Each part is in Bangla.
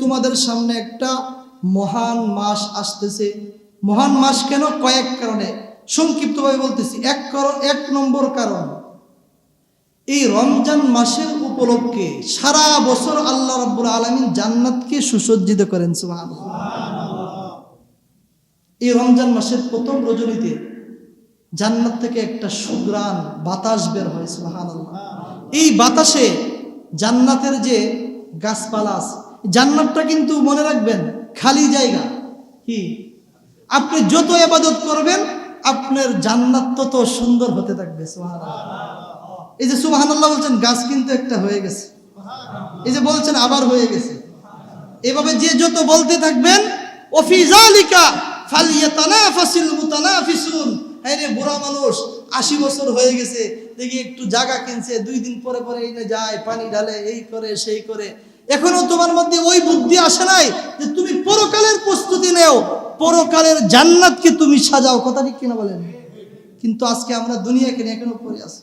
তোমাদের সামনে একটা মহান মাস আসতেছে। মহান মাস কেন? কয়েক কারণে। সংক্ষিপ্তভাবে বলতেছি, এক কারণ, এক নম্বর কারণ। এই রমজান মাসের উপলক্ষে সারা বছর আল্লাহ রাব্বুল আলামিন জান্নাতকে সুসজ্জিত করেন, সুবহানাল্লাহ। এই রমজান মাসের প্রথম রজনীতে জান্নাত থেকে একটা সুগ্রাণ বাতাস বের হয়, সুবহানাল্লাহ। এই বাতাসে জান্নাতের যে গাছপালা আছে জান্নাতটা কিন্তু মনে রাখবেন খালি জায়গা। কি? আপনি যত এবাদত করবেন, আপনার জান্নাত তত সুন্দর হতে থাকবে, সুবহানাল্লাহ। এই যে সুবহানাল্লাহ বলছেন, গাছ কিন্তু একটা হয়ে গেছে। এই যে বলছেন, আবার হয়ে গেছে। এভাবে যে যত বলতে থাকবেন, ওফি জালিকা ফালিয়াতানাফাসিল মুতানাফিসুন। এই রে, বুড়া মানুষ, আশি বছর হয়ে গেছে। দেখি একটু জায়গা কিনছে, দুই দিন পরে পরে এই না যায়, পানি ঢালে, এই করে, সেই করে। এখনও তোমার মধ্যে ওই বুদ্ধি আসে নাই যে তুমি পরকালের প্রস্তুতি নেও। পরকালের জান্নাতকে তুমি সাজাও। কথা ঠিক কিনা বলেন? কিন্তু আজকে আমরা দুনিয়াকে নিয়ে এখনও পড়ে আছি।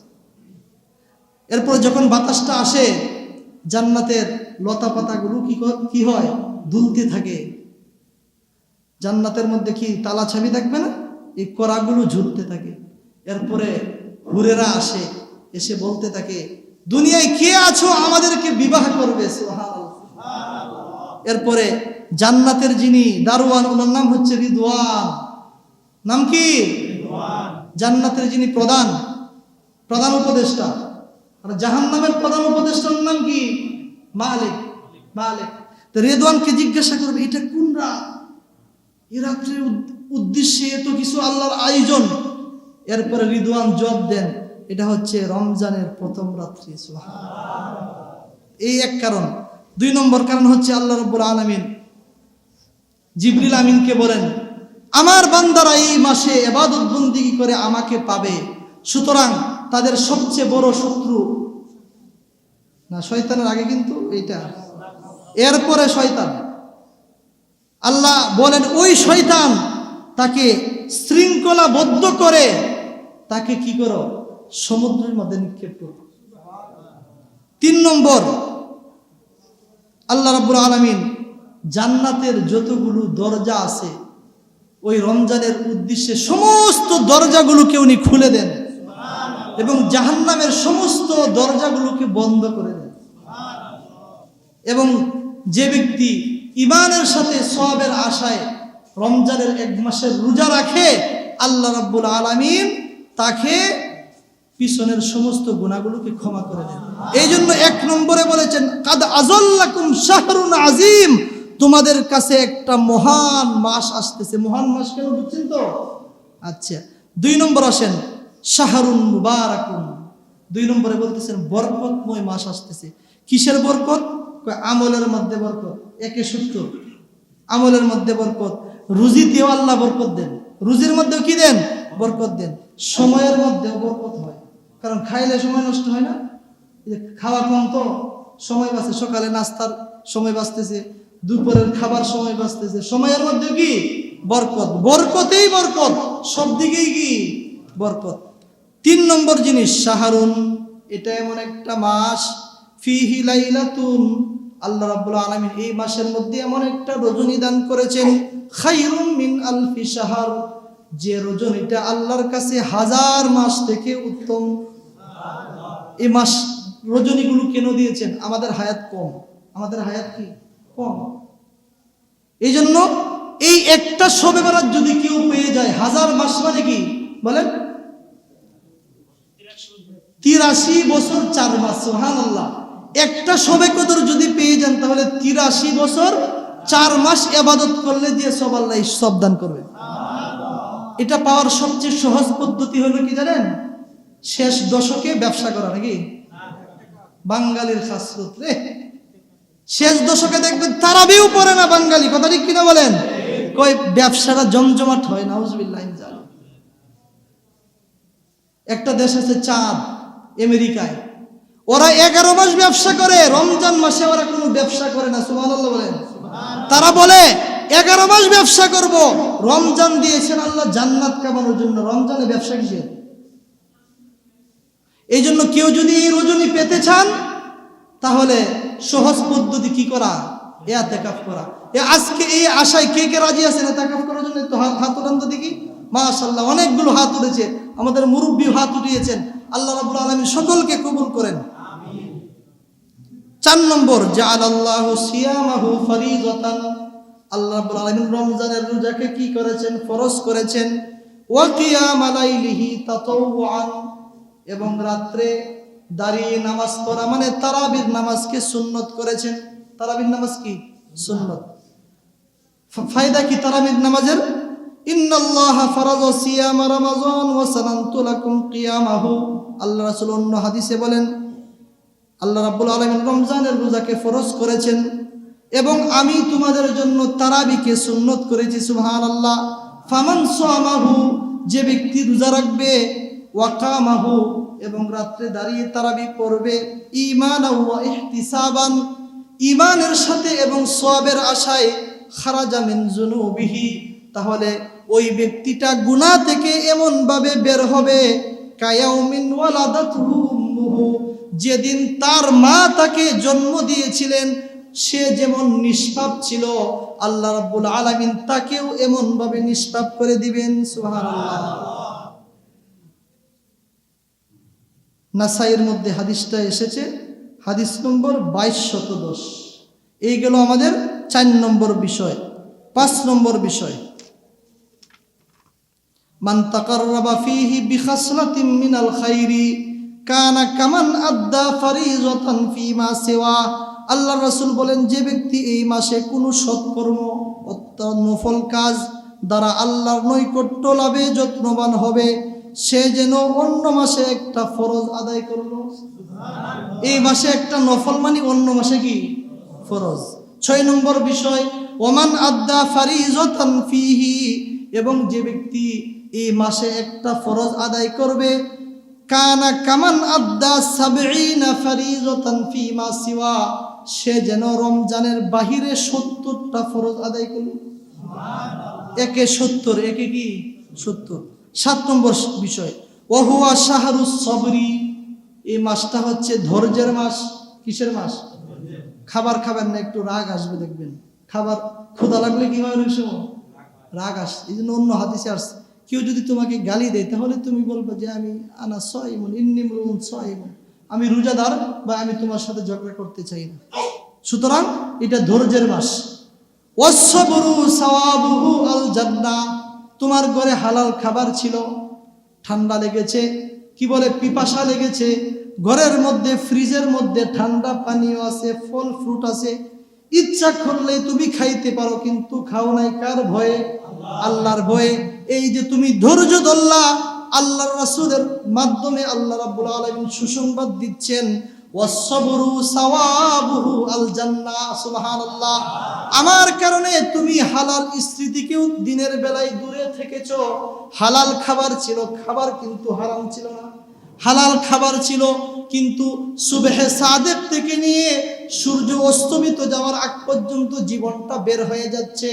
এরপর যখন বাতাসটা আসে, জান্নাতের লতা পাতাগুলো কি কি হয়? দুলতে থাকে। জান্নাতের মধ্যে কি তালা ছাবি থাকবে না? এই করাগুলো ঝুলতে থাকে। এরপরে হুরেরা আসে এসে বলতে থাকে দুনিয়ায় কে আছো আমাদেরকে বিবাহ করবে? এরপরে জান্নাতের যিনি দারোয়ান ওনার নাম হচ্ছে রিদওয়ান। নাম কি? জান্নাতের যিনি প্রধান প্রধান উপদেষ্টা। আর জাহান নামের প্রধান উপদেষ্টার নাম কি? মালিক। মালিক। তো রেদওয়ানকে জিজ্ঞাসা করবে এটা কোন রাত? এ রাত্রের উদ- উদ্দেশ্যে এত কিছু আল্লাহর আয়োজন। এরপরে রিদওয়ান জবাব দেন, এটা হচ্ছে রমজানের প্রথম রাত্রি এই এক কারণ। দুই নম্বর কারণ হচ্ছে আল্লাহ রব্বুল আলমিন জিবরিল আমিনকে বলেন, আমার বান্দারা এই মাসে এবাদত বন্দিগি করে আমাকে পাবে, সুতরাং তাদের সবচেয়ে বড় শত্রু না, শয়তানের আগে কিন্তু এইটা। এরপরে শয়তান। আল্লাহ বলেন, ওই শয়তান তাকে শৃঙ্খলাবদ্ধ করে তাকে কি করো? সমুদ্রের মধ্যে নিক্ষেপ করো। তিন নম্বর, আল্লাহ রাব্বুল আলামিন জান্নাতের যতগুলো দরজা আছে, ওই রমজানের উদ্দেশ্যে সমস্ত দরজাগুলোকে উনি খুলে দেন এবং জাহান্নামের সমস্ত দরজাগুলোকে বন্ধ করে দেন। এবং যে ব্যক্তি ইমানের সাথে সবের আশায় রমজানের এক মাসের রোজা রাখে, আল্লাহ রাব্বুল আলামিন তাকে পিছনের সমস্ত গুণাগুলোকে ক্ষমা করে দেন। এই জন্য এক নম্বরে বলেছেন, কাদ আজল্লাকুম শাহরুন আজিম তোমাদের কাছে একটা মহান মাস আসতেছে। মহান মাস কেন বুঝছেন তো? আচ্ছা দুই নম্বর আসেন, শাহরুন মুবারাকুন। দুই নম্বরে বলতেছেন, বরকতময় মাস আসতেছে। কিসের বরকত? আমলের মধ্যে বরকত। একে সূত্র আমলের মধ্যে বরকত। রুজিতেও আল্লাহ বরকত দেন। রুজির মধ্যেও কি দেন? বরকত দেন। সময়ের মধ্যেও বরকত হয়। কারণ খাইলে সময় নষ্ট হয় না। খাওয়া কম তো, সময় বাঁচে। সকালে নাস্তার সময় বাঁচতেছে, দুপুরের খাবার সময় বাঁচতেছে। সময়ের মধ্যে কি? বরকত। বরকতেই বরকত। সব দিকেই কি? বরকত। তিন নম্বর জিনিস শাহরুন এটা এমন একটা মাস। ফিহি লাইলাতুন আল্লাহ রাব্বুল আলামিন এই মাসের মধ্যে এমন একটা রজনী দান করেছেন মিন আলফি শাহর, যে রজনীটা আল্লাহর কাছে হাজার মাস থেকে উত্তম। এই মাস রজনীগুলো কেন দিয়েছেন? আমাদের হায়াত কম। আমাদের হায়াত কি? কম। এই জন্য এই একটা শবে বেড়াত যদি কেউ পেয়ে যায়, হাজার মাস মানে কি? বলেন। তিরাশি বছর চার মাস সোহান আল্লাহ একটা শবে কদর যদি পেয়ে যান, তাহলে তিরাশি বছর চার মাস এবাদত করলে দিয়ে সব আল্লাহ সব দান করবে। এটা পাওয়ার সবচেয়ে সহজ পদ্ধতি হলো কি জানেন? শেষ দশকে ব্যবসা করা, নাকি? বাঙালির খাসরত, রে। শেষ দশকে দেখবেন তারাবিও পড়ে না বাঙালি, কথা ঠিক কিনা বলেন? কই ব্যবসাটা জমজমাট হয় না হুজবিল্লাহ একটা দেশ আছে চাঁদ, আমেরিকায়। ওরা এগারো মাস ব্যবসা করে, রমজান মাসে ওরা কোনো ব্যবসা করে না সুমান বলেন। তারা বলে, এগারো মাস ব্যবসা করব, রমজান দিয়েছেন আল্লাহ জান্নাত কামানোর জন্য। রমজানে ব্যবসা কিসের? এই জন্য কেউ যদি এই রজনী পেতে চান, তাহলে সহজ পদ্ধতি কি করা? এতেকাফ করা। এ আজকে এই আশায় কে কে রাজি আছেন এতেকাফ করার জন্য একটু হাত উঠান তো দেখি। মাশাল্লাহ অনেকগুলো হাত উঠেছে। আমাদের মুরব্বী হাত উঠিয়েছেন। আল্লাহ রাবুল আলমী সকলকে কবুল করেন। চার নম্বর জাল আল্লাহ সিয়ামাহু আল্লাহ রাব্বুল আলামিন রমজানের রোজাকে কি করেছেন? ফরজ করেছেন। এবং রাত্রে দাঁড়িয়ে নামাজ পড়া মানে তারাবির নামাজকে সুন্নত করেছেন। তারাবির নামাজ কি? সুন্নত। ফায়দা কি তারাবির নামাজের? কিয়ামাহু। আল্লাহ হাদিসে বলেন রমজানের ফরজ করেছেন এবং আমি তোমাদের জন্য তারাবিকে সুন্নত করেছি, সুবহানাল্লাহ। ফামান যে ব্যক্তি রোজা রাখবে ওয়াকামাহু এবং রাত্রে দাঁড়িয়ে তারাবি পড়বে ইমান ঈমানের সাথে এবং সওয়াবের আশায় খারাজা মিন যুনুবিহি। তাহলে ওই ব্যক্তিটা গুনাহ থেকে এমন ভাবে বের হবে যেদিন তার মা তাকে জন্ম দিয়েছিলেন, সে যেমন নিষ্পাপ ছিল, আল্লাহ রাব্বুল আলামিন তাকেও এমন ভাবে নিষ্পাপ করে দিবেন নাসাইয়ের মধ্যে হাদিসটা এসেছে, হাদিস নম্বর বাইশ শত দশ এই গেল আমাদের চার নম্বর বিষয়, পাঁচ নম্বর বিষয়। মান তাকাররাবা ফিহি বিখাসলাতিন মিনাল খাইরি কানা কামান আদ্দা ফারিজাতান ফিমা সিওয়া। আল্লাহ রাসূল বলেন যে ব্যক্তি এই মাসে কোনো সৎকর্ম অত্যন্ত নফল কাজ দ্বারা আল্লাহর নৈকট্য লাভে যত্নবান হবে সে যেন অন্য মাসে একটা ফরজ আদায় করল। এই মাসে একটা নফল মানে অন্য মাসে কি? ফরজ। ছয় নম্বর বিষয় ওমান আদ্দা ফারিজতান ফিহি। এবং যে ব্যক্তি এই মাসে একটা ফরজ আদায় করবে। কানা কামান আদ্দা সাবঈনা সে যেন রমজানের বাহিরে সত্তরটা ফরজ আদায় করল একে সত্তর, একে কি? সত্তর। সাত নম্বর বিষয়। ওহুয়া শাহরুস সবরি। এই মাসটা হচ্ছে ধৈর্যের মাস। কিসের মাস? খাবার খাবেন না, একটু রাগ আসবে দেখবেন। খাবার ক্ষুধা লাগলে কি হয় অনেক সময়? রাগ আস। এই জন্য অন্য হাদিসে আসছে। কেউ যদি তোমাকে গালি দেয়, তাহলে তুমি বলবে যে আমি আনা সয়মন ইন্নিমরুন সয়মন আমি রোজাদার বা আমি তোমার সাথে ঝগড়া করতে চাই না। সুতরাং এটা ধৈর্যের মাস। ওয়াসবরু সাওয়াবুহু আল জান্নাহ তোমার ঘরে হালাল খাবার ছিল, ঠান্ডা লেগেছে, কি বলে, পিপাসা লেগেছে। ঘরের মধ্যে, ফ্রিজের মধ্যে ঠান্ডা পানীয় আছে, ফল ফ্রুট আছে। ইচ্ছা করলে তুমি খাইতে পারো, কিন্তু খাও নাই কার ভয়ে? আল্লাহর ভয়ে। এই যে তুমি ধৈর্য ধরলা, আল্লাহর রাসূলের মাধ্যমে আল্লাহ রাব্বুল আলামিন সুসংবাদ দিচ্ছেন ওয়াসবরু সাওয়াবুহু আল জান্নাহ সুবহানাল্লাহ। আমার কারণে তুমি হালাল স্ত্রী থেকেও দিনের বেলায় দূরে থেকেছো। হালাল খাবার ছিল, খাবার কিন্তু হারাম ছিল না। হালাল খাবার ছিল, কিন্তু সুবেহে সাদেক থেকে নিয়ে সূর্য অস্তমিত যাওয়ার আগ পর্যন্ত জীবনটা বের হয়ে যাচ্ছে।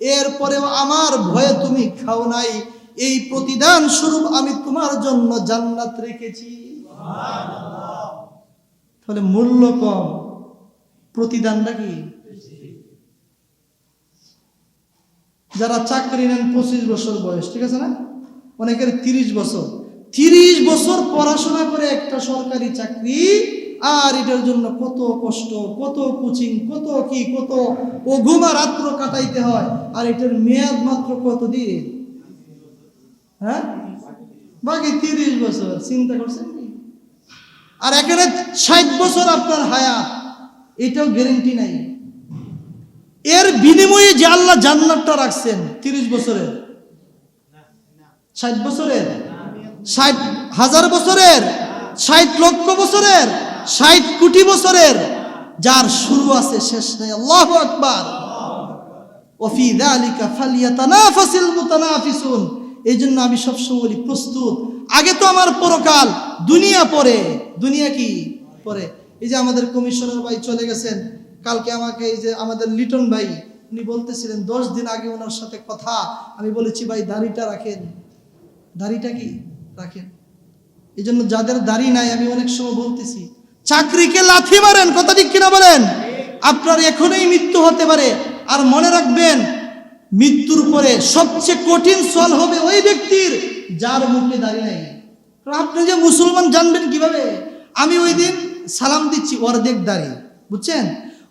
এরপরেও আমার ভয়ে তুমি খাও নাই। এই প্রতিদান স্বরূপ আমি তোমার জন্য জান্নাত রেখেছি। তাহলে মূল্য কম। প্রতিদানটা কি? যারা চাকরি নেন পঁচিশ বছর বয়স, ঠিক আছে না? অনেকের তিরিশ বছর। তিরিশ বছর পড়াশোনা করে একটা সরকারি চাকরি আর এটার জন্য কত কষ্ট, কত কোচিং, কত কি, কত ও ঘুমা রাত্র কাটাইতে হয়, আর এটার মেয়াদ মাত্র কত দিন হ্যাঁ? বাকি তিরিশ বছর, চিন্তা করছেন আর এখানে ষাট বছর আপনার হায়াত, এটাও গ্যারেন্টি নাই। এর বিনিময়ে যে আল্লাহ জান্নাতটা রাখছেন, তিরিশ বছরের। ষাট বছরের? ষাট হাজার বছরের? ষাট লক্ষ বছরের? ষাট কোটি বছরের, যার শুরু আছে, শেষ নেই। আল্লাহ আকবার। এই জন্য আমি সবসময় বলি, প্রস্তুত। আগে তো আমার পরকাল, দুনিয়া পরে। দুনিয়া কি? পরে। এই যে আমাদের কমিশনার ভাই চলে গেছেন। কালকে আমাকে এই যে আমাদের লিটন ভাই, উনি বলতেছিলেন, দশ দিন আগে ওনার সাথে কথা। আমি বলেছি, ভাই, দাড়িটা রাখেন। দাড়িটা কি? রাখেন। এই জন্য যাদের দাড়ি নাই, আমি অনেক সময় বলতেছি চাকরিকে লাথি মারেন, কথা ঠিক কিনা বলেন? আপনার এখনই মৃত্যু হতে পারে। আর মনে রাখবেন, মৃত্যুর পরে সবচেয়ে কঠিন সল হবে ওই ব্যক্তির যার মুখে দাঁড়িয়ে নেই। আপনি যে মুসলমান জানবেন কীভাবে? আমি ওই দিন সালাম দিচ্ছি অর্ধেক দাঁড়িয়ে বুঝছেন?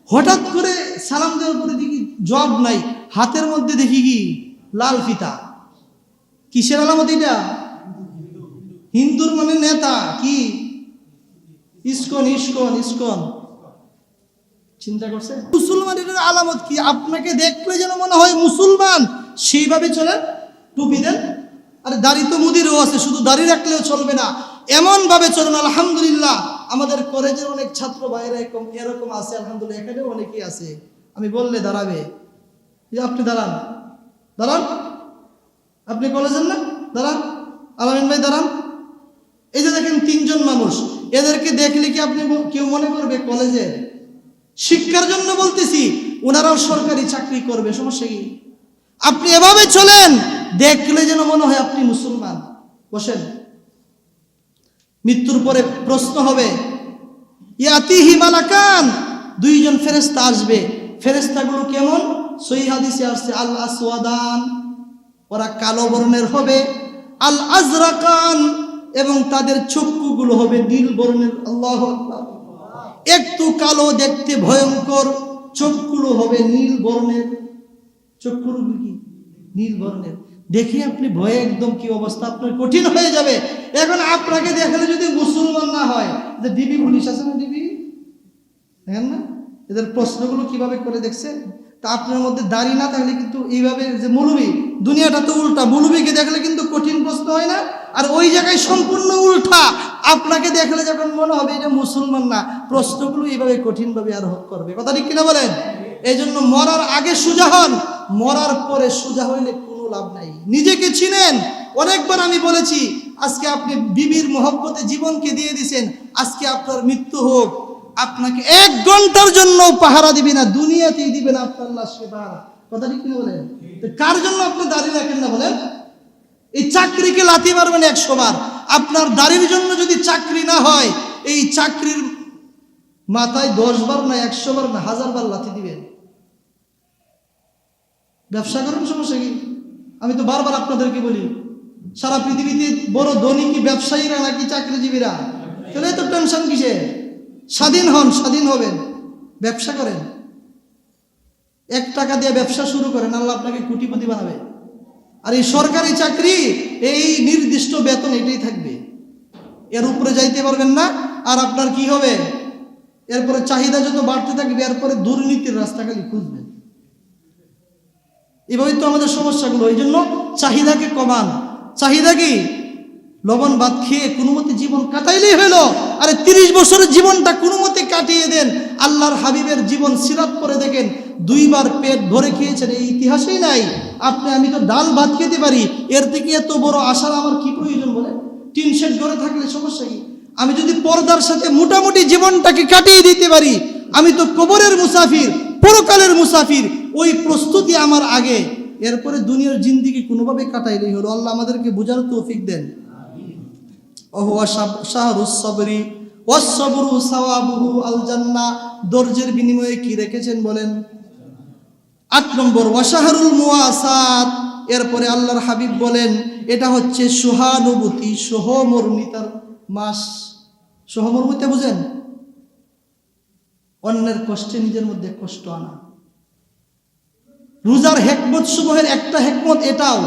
হঠাৎ করে সালাম দেওয়ার পরে দেখি জব নাই, হাতের মধ্যে দেখি কি? লাল ফিতা। কিসের আলামত এটা? হিন্দুর মানে নেতা, কি? ISKCON ISKCON ISKCON. চিন্তা করছে? মুসলমানের আলামত কি? আপনাকে দেখলে যেন মনে হয় মুসলমান, সেইভাবে চলেন টুপি দেন আর দাড়ি তো মুদিরও আছে, শুধু দাড়ি রাখলেও চলবে না। এমন ভাবে চলুন আলহামদুলিল্লাহ। আমাদের কলেজের অনেক ছাত্র ভাইরা এরকম এরকম আছে, আলহামদুলিল্লাহ। এখানেও অনেকেই আছে। আমি বললে দাঁড়াবে। যে আপনি দাঁড়ান। দাঁড়ান। আপনি কলেজের না? দাঁড়ান। আলামিন ভাই, দাঁড়ান। এই যে দেখেন তিনজন মানুষ। এদেরকে দেখলে কি আপনি কেউ মনে করবে কলেজের শিক্ষার জন্য বলতেছি, ওনারাও সরকারি চাকরি করবে, সমস্যা কি? আপনি এভাবে চলেন, দেখলে যেন মনে হয় আপনি মুসলমান। বসেন। মৃত্যুর পরে প্রশ্ন হবে, ইয়াতিহি মালাকান? দুইজন ফেরেস্তা আসবে। ফেরেস্তাগুলো কেমন? সহি হাদিসে আসছে, আল আসওয়াদান, ওরা কালো বর্ণের হবে। আল আজরাকান এবং তাদের চক্ষুগুলো হবে নীল বর্ণের। আল্লাহ একটু কালো দেখতে ভয়ঙ্কর চোখগুলো হবে নীল বর্ণের। চক্ষুর কি? নীল বর্ণের। দেখে আপনি ভয়ে একদম কি অবস্থা? আপনার কঠিন হয়ে যাবে। এখন আপনাকে দেখলে যদি মুসলমান না হয়, যে ডিবি পুলিশ আছে না ডিবি দেখেন না? এদের প্রশ্নগুলো কীভাবে করে দেখছে? তা আপনার মধ্যে দাড়ি না থাকলে কিন্তু এইভাবে যে মুলুবি, দুনিয়াটা তো উল্টা। মুলুবিকে দেখলে কিন্তু কঠিন প্রশ্ন হয় না। আর ওই জায়গায় সম্পূর্ণ উল্টা। আপনাকে দেখলে যখন মনে হবে এটা মুসলমান না, প্রশ্নগুলো এইভাবে কঠিনভাবে আর করবে। কথা ঠিক কিনা বলেন? এই জন্য মরার আগে সোজা হন, মরার পরে সোজা হইলে কোনো লাভ নাই। নিজেকে চিনেন। অনেকবার আমি বলেছি, আজকে আপনি বিবির মহব্বতে জীবনকে দিয়ে দিছেন, আজকে আপনার মৃত্যু হোক। আপনাকে এক ঘণ্টার জন্য পাহারা দিবে না, দুনিয়াতেই দিবে না আপনার লাশকে পাহারা কথা ঠিক কিনা বলেন? কার জন্য আপনি দাঁড়িয়ে রাখেন না বলেন? এই চাকরিকে লাথি মারবেন একশো বার আপনার দাড়ির জন্য যদি চাকরি না হয়, এই চাকরির মাথায় দশ বার না একশো বার না হাজার বার লাথি দিবেন। ব্যবসা করেন সমস্যা কি? আমি তো বারবার আপনাদেরকে বলি, সারা পৃথিবীতে বড় ধনী কি ব্যবসায়ীরা নাকি চাকরিজীবীরা? তাহলে তো টেনশন কিসে স্বাধীন হন, স্বাধীন হবেন, ব্যবসা করেন। এক টাকা দিয়ে ব্যবসা শুরু করেন, আল্লাহ আপনাকে কোটিপতি বানাবে। আর এই সরকারি চাকরি, এই নির্দিষ্ট বেতন এটাই থাকবে। এর উপরে যাইতে পারবেন না, আর আপনার কি হবে? এরপরে চাহিদা যত বাড়তে থাকবে, এরপরে দুর্নীতির রাস্তা খালি খুঁজবেন। এভাবেই তো আমাদের সমস্যাগুলো এই জন্য চাহিদাকে কমান। চাহিদা কি? লবণ ভাত খেয়ে কোনো মতে জীবন কাটাইলেই হইল। আরে তিরিশ বছরের জীবনটা কোনো মতে কাটিয়ে দেন। আল্লাহর হাবিবের জীবন সিরাত করে দেখেন, দুইবার পেট ভরে খেয়েছেন, এই ইতিহাসেই নাই। আপনি, আমি তো ডাল ভাত খেতে পারি, এর থেকে এত বড় আশার আমার কি প্রয়োজন বলে টিন শেড ঘরে থাকলে সমস্যা কি? আমি যদি পর্দার সাথে মোটামুটি জীবনটাকে কাটিয়ে দিতে পারি, আমি তো কবরের মুসাফির, পরকালের মুসাফির, ওই প্রস্তুতি আমার আগে। এরপরে দুনিয়ার জিন্দিগি কোনোভাবে কাটাইলেই হলো। আল্লাহ আমাদেরকে বোঝার তৌফিক দেন। অহুয়া শাহরুস সবরি ওয়াসবরু সাওয়াবুহু আল জান্নাহ দর্জের বিনিময়ে কি রেখেছেন বলেন? আট নম্বর, ওয়াশাহরুল মুয়াসাত এরপরে আল্লাহর হাবিব বলেন, এটা হচ্ছে সহানুভূতি, সহমর্মিতার মাস। সহমর্মিতা বুঝেন? অন্যের কষ্টে নিজের মধ্যে কষ্ট আনা। রোজার হেকমত সমূহের একটা হেকমত এটাও।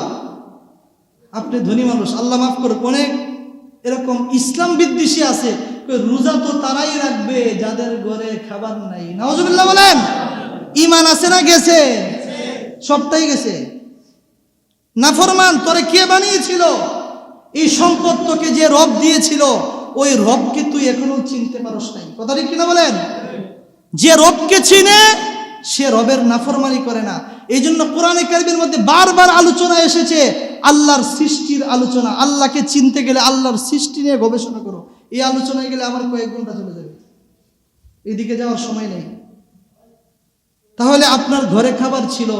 আপনি ধনী মানুষ, আল্লাহ মাফ করুক, অনেক এরকম ইসলাম বিদ্বেষী আছে রোজা তো তারাই রাখবে, যাদের ঘরে খাবার নাই। নওয়াজুবিল্লাহ বলেন। ইমান আছে না গেছে? সবটাই গেছে। নাফরমান, তোরে কে বানিয়েছিল? এই সম্পদ তোকে যে রব দিয়েছিল, ওই রবকে তুই এখনও চিনতে পারস নাই। কথা ঠিক কিনা বলেন? যে রবকে চিনে, সে রবের নাফরমানি করে না। এই জন্য কোরআনে কারিমের মধ্যে বারবার আলোচনা এসেছে আল্লাহর সৃষ্টির আলোচনা। আল্লাহকে চিনতে গেলে আল্লাহর সৃষ্টি নিয়ে গবেষণা করো। এই আলোচনায় গেলে আমার কয়েক ঘণ্টা চলে যাবে। এদিকে যাওয়ার সময় নেই। তাহলে আপনার ঘরে খাবার ছিল,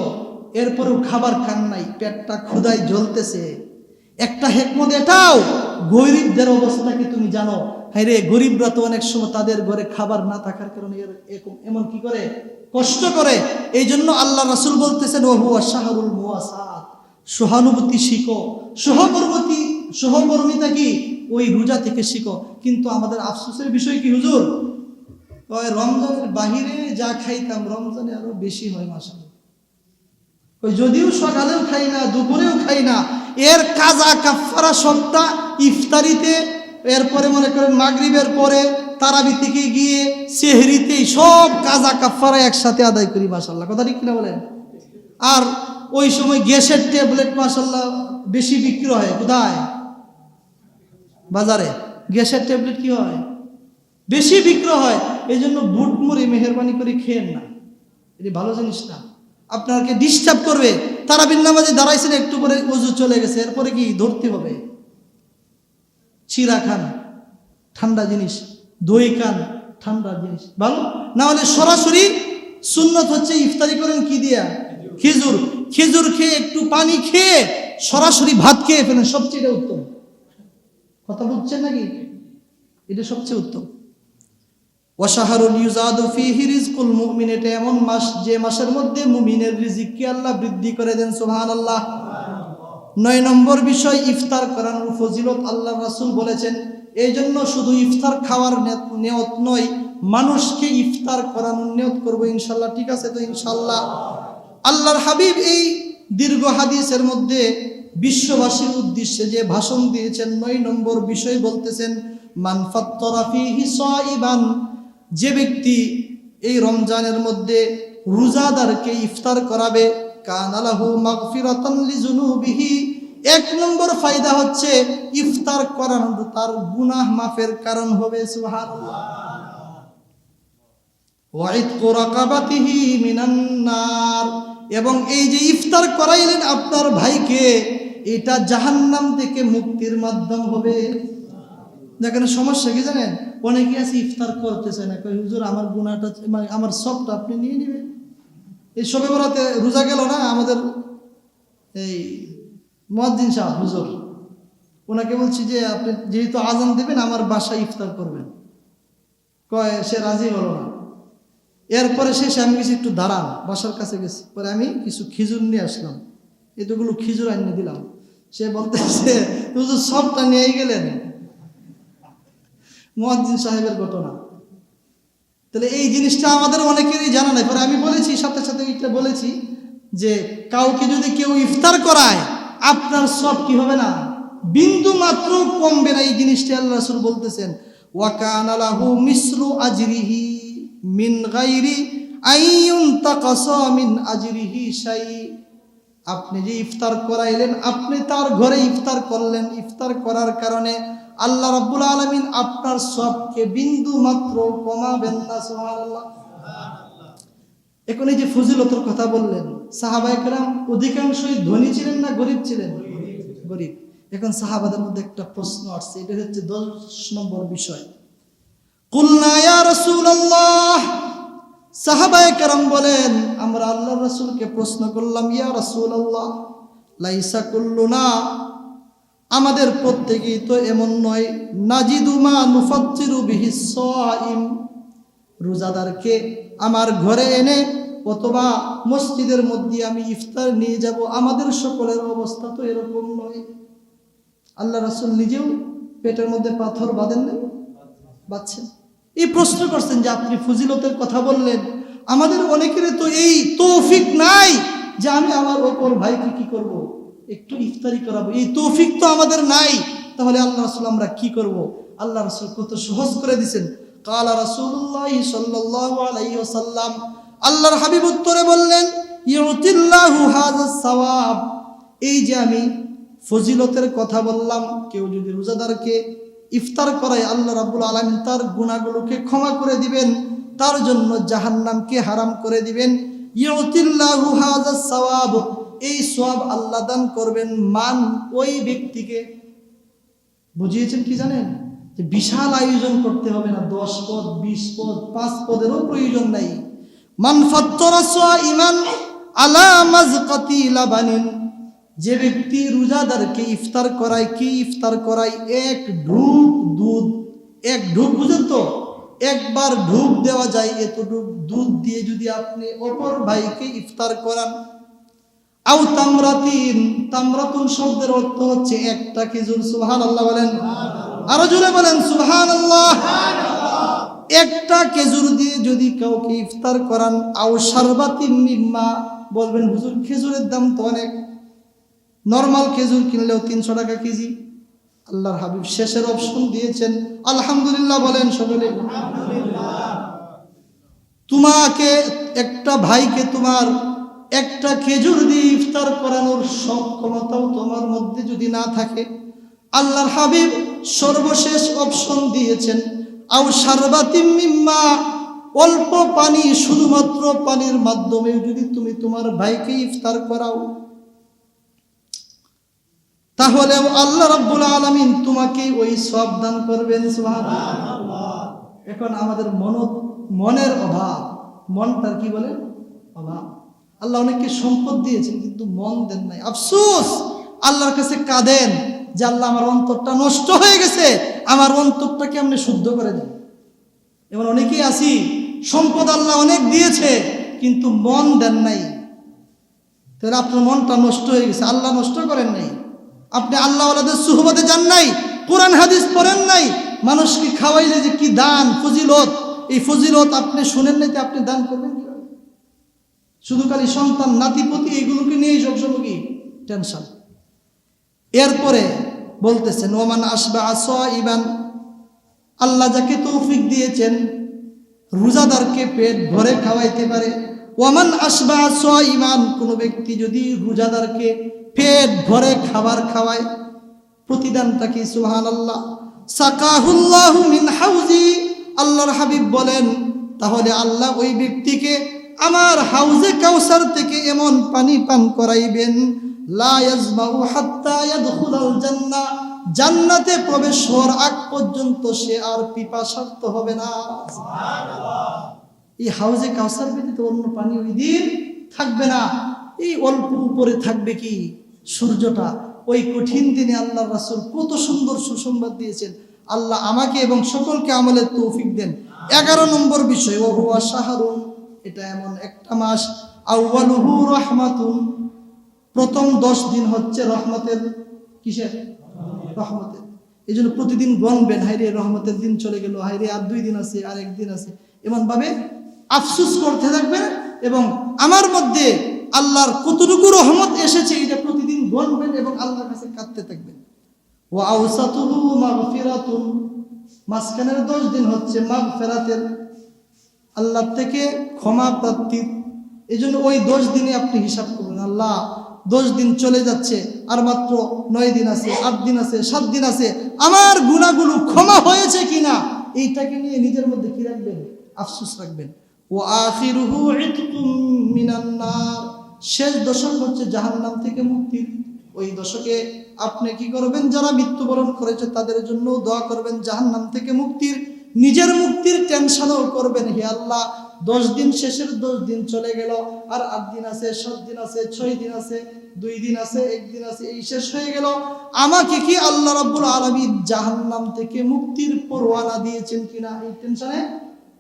এরপরেও খাবার খান নাই, পেটটা ক্ষুদায় জ্বলতেছে। একটা হেকমত এটাও, গরিবদের অবস্থাকে তুমি জানো? হ্যাঁ রে গরিবরা তো অনেক সময় তাদের ঘরে খাবার না থাকার কারণে এর- এরকম, এমন কি করে? কষ্ট করে। এই জন্য আল্লাহ রাসুল বলতেছেন ওহু শাহরুল মুয়াসাত সহানুভূতি শিখো। সহকর্মী সহকর্মিতা কি? ওই রোজা থেকে শিখো। কিন্তু আমাদের আফসোসের বিষয় কি হুজুর? ওই রমজানের বাহিরে যা খাইতাম, রমজানে আরও বেশি হয় মাসাল ওই যদিও সকালেও খাই না, দুপুরেও খাই না, এর কাজা কাফারা সবটা ইফতারিতে, এরপরে মনে করেন মাগরিবের পরে তারাবি থেকে গিয়ে সেহরিতে সব কাজা কাফারা একসাথে আদায় করি মাসাল্লাহ কথা ঠিক কিনা বলেন? আর ওই সময় গ্যাসের ট্যাবলেট মাসাল্লাহ বেশি বিক্রি হয়। কোথায়? বাজারে। গ্যাসের ট্যাবলেট কি হয়? বেশি বিক্রি হয়। এই জন্য বুট মুড়ি মেহরবানি করে খেয়েন না। এটি ভালো জিনিস না। আপনাকে ডিস্টার্ব করবে। তারা নামাজে দাঁড়াইছেন একটু পরে উজু চলে গেছে। এরপরে কি ধরতে হবে? চিরা খান, ঠান্ডা জিনিস। দই খান, ঠান্ডা জিনিস। ভালো? না হলে সরাসরি সুন্নত হচ্ছে ইফতারি করেন কি দিয়া? খেজুর খেজুর খেয়ে একটু পানি খেয়ে সরাসরি ভাত খেয়ে ফেলেন, সবচেয়ে উত্তম। কথা বুঝছেন নাকি? এটা সবচেয়ে উত্তম। ওয়াশাহারুল ইউজাদু ফিহি রিজকুল মুমিন এটা এমন মাস, যে মাসের মধ্যে মুমিনের রিজিককে আল্লাহ বৃদ্ধি করে দেন, সুবহানাল্লাহ। নয় নম্বর বিষয়, ইফতার করানোর ফজিলত আল্লাহ রাসূল বলেছেন এই জন্য শুধু ইফতার খাওয়ার নিয়ত নয়, মানুষকে ইফতার করানোর নিয়ত করব ইনশাল্লাহ। ঠিক আছে তো ইনশাল্লাহ? আল্লাহর হাবিব এই দীর্ঘ হাদিসের মধ্যে বিশ্ববাসীর উদ্দেশ্যে যে ভাষণ দিয়েছেন, নয় নম্বর বিষয় বলতেছেন মানফাত্তরা ফিহি সাইবান যে ব্যক্তি এই রমজানের মধ্যে রোজাদারকে ইফতার করাবে কানালাহু মাগফিরাতান লিজুনুবিহি এক নম্বর ফায়দা হচ্ছে ইফতার করানো, তার গুনাহ মাফের কারণ হবে, সুবহানাল্লাহ। ওয়াইদকু রাকাবাতিহি মিনান নার এবং এই যে ইফতার করাইলেন আপনার ভাইকে, এটা জাহান্নাম থেকে মুক্তির মাধ্যম হবে। দেখেন, সমস্যা কি জানেন? অনেকে আছে ইফতার করতে চায় না। হুজুর, আমার গুণাটা মানে আমার সবটা আপনি নিয়ে নেবেন? এই সবে বরাতে রোজা গেল না, আমাদের এই মহাদ্দিন শাহ হুজুর। ওনাকে বলছি যে, আপনি যেহেতু আজান দেবেন, আমার বাসায় ইফতার করবেন। কয়, সে রাজি হলো না। এরপরে শেষে আমি গেছি একটু দাঁড়ান বাসার কাছে গেছি। পরে আমি কিছু খিজুর নিয়ে আসলাম। এতগুলো খিজুর আনিয়ে দিলাম। সে বলতেছে, হুজুর, সবটা নিয়েই গেলেন? মহাদ্দিন সাহেবের ঘটনা। তাহলে এই জিনিসটা আমাদের অনেকেরই জানা নাই। পরে আমি বলেছি, সাথে সাথে এটা বলেছি যে, কাউকে যদি কেউ ইফতার করায়, আপনার সব কি হবে না? বিন্দু মাত্র কমবে না। এই জিনিসটা আল্লাহ রাসূল বলতেছেন ওয়াকান আলাহু মিসলু আজরিহি। মিন গাইরি আইয়ুন তাকাসা মিন আজরিহি শাই আপনি যে ইফতার করাইলেন, আপনি তার ঘরে ইফতার করলেন। ইফতার করার কারণে আল্লাহ রাব্বুল আলামিন আপনার সবকে বিন্দু মাত্র কমাবেন না, সুবহানাল্লাহ। এখন এই যে ফজিলতের কথা বললেন সাহাবা একরাম অধিকাংশই ধনী ছিলেন না গরিব ছিলেন? গরিব। এখন সাহাবাদের মধ্যে একটা প্রশ্ন আসছে, এটা হচ্ছে দশ নম্বর বিষয়। কুলনা ইয়া রাসূলুল্লাহ। সাহাবায়ে কেরাম বলেন, আমরা আল্লাহ রাসূলকে প্রশ্ন করলাম, ইয়া রাসূলুল্লাহ, লাইসা কুল্লুনা? আমাদের প্রত্যেকেই তো এমন নয় নাজিদুমা নুফাত্তিরু বিহি সাইম রোজাদারকে আমার ঘরে এনে অথবা মসজিদের মধ্যে আমি ইফতার নিয়ে যাব, আমাদের সকলের অবস্থা তো এরকম নয়। আল্লাহ রাসূল নিজেও পেটের মধ্যে পাথর বাঁধেন না বাচ্চেন এই প্রশ্ন করছেন যে আপনি ফজিলতের কথা বললেন। আমাদের অনেকের তো এই তৌফিক নাই যে আমি আমার ওপর ভাইকে কি করব? একটু ইফতারি করাবো। এই তৌফিক তো আমাদের নাই। তাহলে আল্লাহ রাসূল আমরা কি করব? আল্লাহ রাসূল কত সহজ করে দিছেন। কালা আলাইহি ওয়াসাল্লাম আল্লাহর হাবিব উত্তরে বললেন এই যে আমি ফজিলতের কথা বললাম, কেউ যদি রোজাদারকে ইফতার করায় আল্লাহ রাব্বুল আলামিন তার গুনাহগুলোকে ক্ষমা করে দিবেন, তার জন্য জাহান্নামকে হারাম করে দিবেন। এই সওয়াব আল্লাহ দান করবেন মান ওই ব্যক্তিকে। বুঝিয়েছেন কি জানেন? যে বিশাল আয়োজন করতে হবে না, দশ পদ, বিশ পদ, পাঁচ পদেরও প্রয়োজন নাই। মান ফাত্তরা ইমান আলা মাজকাতি লাবানিন। যে ব্যক্তি রোজাদারকে ইফতার করায়, কি ইফতার করায়? এক ঢুক দুধ। এক ঢুক, বুঝেন তো? একবার ঢুক দেওয়া যায়, এতটুক দুধ দিয়ে যদি আপনি অপর ভাইকে ইফতার করান। আউ তামরাতিন, তামরাতুন শব্দের অর্থ হচ্ছে একটা খেজুর সুবহান আল্লাহ বলেন। আরও জোরে বলেন সুবহান আল্লাহ একটা খেজুর দিয়ে যদি কাউকে ইফতার করান, আও সারবাতিন বলবেন, হুজুর, খেজুরের দাম তো অনেক। নর্মাল খেজুর কিনলেও তিনশো টাকা কেজি। আল্লাহর হাবিব শেষের অপশন দিয়েছেন। আলহামদুলিল্লাহ বলেন সকলে। তোমাকে, একটা ভাইকে তোমার একটা খেজুর দিয়ে ইফতার করানোর সক্ষমতাও তোমার মধ্যে যদি না থাকে, আল্লাহর হাবিব সর্বশেষ অপশন দিয়েছেন। আও সারবাতিম মিম্মা, অল্প পানি শুধুমাত্র পানির মাধ্যমে যদি তুমি তোমার ভাইকে ইফতার করাও। তাহলেও আল্লাহ রাব্বুল আলামিন তোমাকে ওই সব দান করবেন এখন আমাদের মন মনের অভাব, মনটার কি বলে? অভাব। আল্লাহ অনেককে সম্পদ দিয়েছেন, কিন্তু মন দেন নাই। আফসোস! আল্লাহর কাছে কাঁদেন যে আল্লাহ আমার অন্তরটা নষ্ট হয়ে গেছে, আমার অন্তরটাকে আপনি শুদ্ধ করে দেন? এমন অনেকেই আছি, সম্পদ আল্লাহ অনেক দিয়েছে, কিন্তু মন দেন নাই। তাহলে আপনার মনটা নষ্ট হয়ে গেছে, আল্লাহ নষ্ট করেন নাই। আপনি আল্লাহ সুহবতে যান নাই, কোরআন হাদিস পড়েন নাই, মানুষকে খাওয়াইলে যে কি দান, ফজিলত, এই ফজিলত আপনি শুনেন নাই আপনি দান করবেন শুধু খালি সন্তান, নাতিপতি, এগুলোকে নিয়েই সবসময় কি টেনশন। এরপরে বলতেছেন, ওমান আসবা আস ইবান আল্লাহ যাকে তৌফিক দিয়েছেন, রোজাদারকে পেট ভরে খাওয়াইতে পারে। ওমান আসবা আস ইমান কোনো ব্যক্তি যদি রোজাদারকে পেট ভরে খাবার খাওয়ায়। প্রতিদানটা কি সুহান আল্লাহ সাকাহুল্লাহ মিন হাউজি। আল্লাহর হাবিব বলেন, তাহলে আল্লাহ ওই ব্যক্তিকে আমার হাউজে কাউসার থেকে এমন পানি পান করাইবেন জান্নাতে প্রবেশ হওয়ার আগ পর্যন্ত সে আর পিপাসার্ত হবে না। এই হাউজে কাউসার ব্যতীত অন্য পানি ওই দিন থাকবে না। এই অল্প উপরে থাকবে কি? সূর্যটা। ওই কঠিন দিনে আল্লাহ রাসুল কত সুন্দর সুসংবাদ দিয়েছেন। আল্লাহ আমাকে এবং সকলকে আমলের তৌফিক দেন। এগারো নম্বর বিষয় ও হুয়া শাহরুন। এটা এমন একটা মাস। আউ্বালুহু রহমাতুন। প্রথম দশ দিন হচ্ছে রহমতের কিসের? রহমতের। এই জন্য প্রতিদিন গণবেন হাইরে রহমতের দিন চলে গেল হাইরে আর দুই দিন আছে আর একদিন আছে। এমন ভাবে আফসুস করতে থাকবেন এবং আমার মধ্যে আল্লাহর কতটুকু রহমত এসেছে এটা প্রতিদিন বলবেন এবং আল্লাহর কাছে কাঁদতে থাকবেন। ও আউসাতুহু মাগফিরাতুন, মাঝখানের দশ দিন হচ্ছে মাগফিরাতের আল্লাহ থেকে ক্ষমা প্রাপ্তির। এই জন্য ওই দশ দিনে আপনি হিসাব করবেন আল্লাহ দশ দিন চলে যাচ্ছে, আর মাত্র নয় দিন আছে, আট দিন আছে, সাত দিন আছে, আমার গুণাগুলো ক্ষমা হয়েছে কিনা এইটাকে নিয়ে নিজের মধ্যে কি রাখবেন? আফসোস রাখবেন। ও আখিরুহু ইতকুম মিনান নার। শেষ দশক হচ্ছে জাহান্নাম থেকে মুক্তির ওই দশকে আপনি কি করবেন? যারা মৃত্যুবরণ করেছে, তাদের জন্য দোয়া করবেন, জাহান্নাম থেকে মুক্তির, নিজের মুক্তির টেনশনও করবেন। হে আল্লাহ, দশ দিন শেষের দশ দিন চলে গেল, আর আট দিন আছে, সাত দিন আছে, ছয় দিন আছে, দুই দিন আছে একদিন আছে, এই শেষ হয়ে গেল। আমাকে কি আল্লাহ রাব্বুল আলামিন জাহান্নাম থেকে মুক্তির পরোয়ানা দিয়েছেন কিনা? এই টেনশনে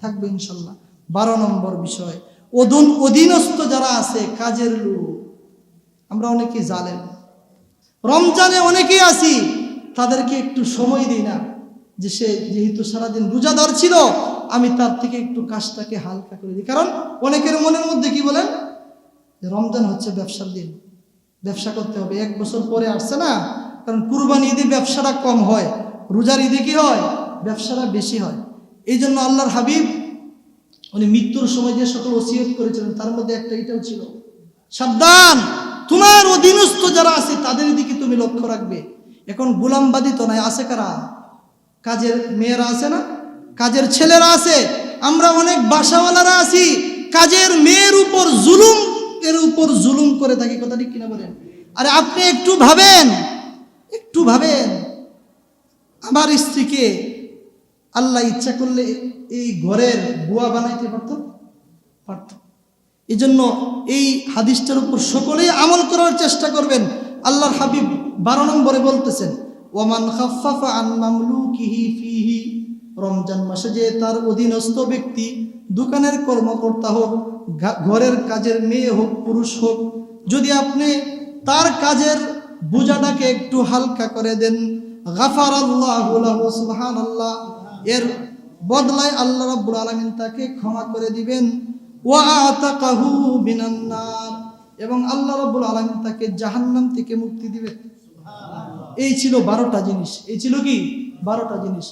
থাকবে ইনশাল্লাহ বারো নম্বর বিষয় অধুন, অধীনস্থ যারা আছে, কাজের লোক, আমরা অনেকে জানেন রমজানে অনেকেই আছি, তাদেরকে একটু সময় দিই না। যে সে যেহেতু সারাদিন রোজাদার ছিল, আমি তার থেকে একটু কাজটাকে হালকা করে দিই। কারণ অনেকের মনের মধ্যে কি বলেন? রমজান হচ্ছে ব্যবসার দিন। ব্যবসা করতে হবে। এক বছর পরে আসছে না? কারণ কুরবানি ঈদে ব্যবসাটা কম হয়। রোজার ঈদে কি হয়? ব্যবসাটা বেশি হয়। এই জন্য আল্লাহর হাবিব উনি মৃত্যুর সময় যে সকল ওসিয়ত করেছিলেন, তার মধ্যে একটা এটাও ছিল। সাবধান! তোমার অধীনস্থ যারা আছে, তাদের দিকে তুমি লক্ষ্য রাখবে। এখন গোলামবাদী তো নাই, আছে কারা? কাজের মেয়েরা আছে না? কাজের ছেলেরা আছে। আমরা অনেক বাসাওয়ালারা আছি। কাজের মেয়ের উপর জুলুম, এর উপর জুলুম করে থাকি, কথাটি কিনা বলেন? আরে আপনি একটু ভাবেন একটু ভাবেন। আমার স্ত্রীকে আল্লাহ ইচ্ছা করলে এই ঘরের বুয়া বানাইতে পারত? পারত। এই জন্য এই হাদিসটার উপর সকলেই আমল করার চেষ্টা করবেন। আল্লাহর হাবিব বারো নম্বরে বলতেছেন ওমান খাফাফা রমজান মাসে যে তার অধীনস্থ ব্যক্তি দোকানের কর্মকর্তা হোক ঘরের কাজের মেয়ে হোক, পুরুষ হোক, যদি আপনি তার কাজের বোঝাটাকে একটু হালকা করে দেন গাফার আল্লাহ সুবহান আল্লাহ এর বদলায় আল্লাহ রাব্বুল আলামিন তাকে ক্ষমা করে দিবেন। ওয়া আতাকাহু মিনান নার। এবং আল্লাহ রাব্বুল আলামিন তাকে জাহান্নাম থেকে মুক্তি দিবেন। এই ছিল বারোটা জিনিস। এই ছিল কি? বারোটা জিনিস।